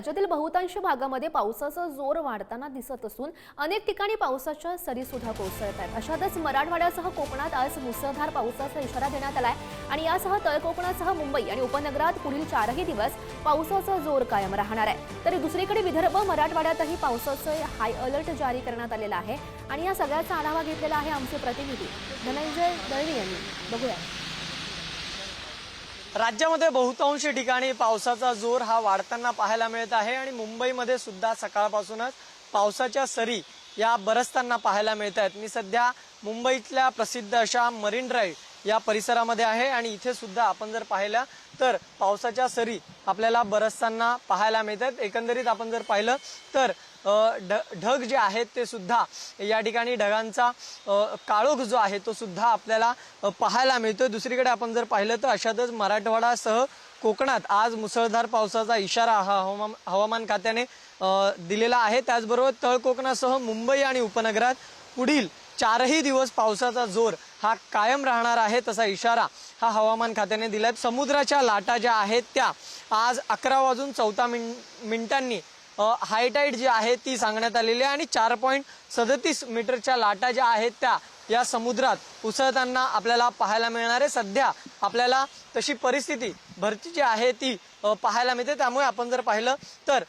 राज्यातील बहुतांश भागामध्ये पावसाचा जोर वाढताना दिसत असून अनेक ठिकाणी पावसाच्या सरी सुद्धा कोसळत आहेत. अशातच मराठवाड्यासह कोकणात आज मुसळधार पावसाचा इशारा देण्यात आलाय आणि यासह तळकोकणासह मुंबई आणि उपनगरात पुढील चारही दिवस पावसाचा जोर कायम राहणार आहे. तर दुसरीकडे विदर्भ मराठवाड्यातही पावसाचं हाय अलर्ट जारी करण्यात आलेला आहे. आणि या सगळ्याचा आढावा घेतलेला आहे आमचे प्रतिनिधी. धनंजय दळवी यांनी. बघूया. राज्यामध्ये बहुतांश ठिकाणी पावसाचा जोर हा वाढताना पाहायला मिळत आहे आणि मुंबईमध्ये सुद्धा सकाळपासूनच पावसाच्या सरी या बरसताना पाहायला मिळत आहेत. मी सध्या मुंबईतल्या प्रसिद्ध अशा मरीन ड्राईव्ह या परिसरामध्ये आहे आणि इथे सुद्धा आपण जर पाहिलं तर पावसाच्या सरी आपल्याला बरसताना पाहायला मिळतात. एकंदरीत आपण जर पाहिलं तर ढ- ढग जे आहेत ते सुद्धा या ठिकाणी ढगांचा काळोख जो आहे तो सुद्धा आपल्याला पाहायला मिळतोय. दुसरीकडे आपण जर पाहिलं तर अशातच मराठवाडासह कोकणात आज मुसळधार पावसाचा इशारा हा हवामान हवामान खात्याने दिलेला आहे. त्याचबरोबर तळ कोकणासह मुंबई आणि उपनगरात पुढील चारही दिवस पावसाचा जोर हा कायम राहणार आहे तसा इशारा हा हवामान खात्याने दिलाय. समुद्राच्या लाटा ज्या आहेत त्या आज अकरा वाजून चौदा मिन मिनिटांनी हायटाईट जी आहे ती सांगण्यात आलेली आहे आणि चार पॉईंट सदतीस मीटरच्या लाटा ज्या आहेत त्या या समुद्रात उसळताना आपल्याला पाहायला मिळणार आहे सध्या आपल्याला तशी परिस्थिती भरती जी आहे ती पाहायला मिळते. त्यामुळे आपण जर पाहिलं तर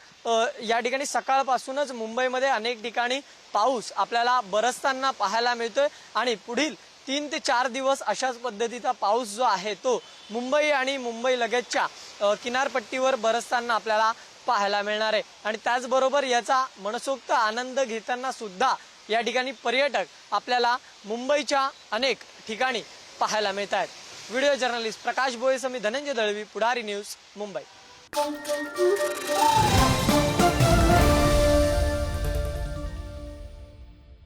या ठिकाणी सकाळपासूनच मुंबईमध्ये अनेक ठिकाणी पाऊस आपल्याला बरसताना पाहायला मिळतोय आणि पुढील तीन ते चार दिवस अशाच पद्धतीचा पाऊस जो आहे तो मुंबई आणि मुंबई लगतच्या किनारपट्टीवर बरसताना आपल्याला पाहायला मिळणार आहे. आणि त्याचबरोबर याचा मनसोक्त आनंद घेताना सुद्धा या ठिकाणी पर्यटक आपल्याला मुंबईच्या अनेक ठिकाणी पाहायला मिळत आहेत video journalist Prakash Boysami Dhananjay Dalvi Pudhari news Mumbai.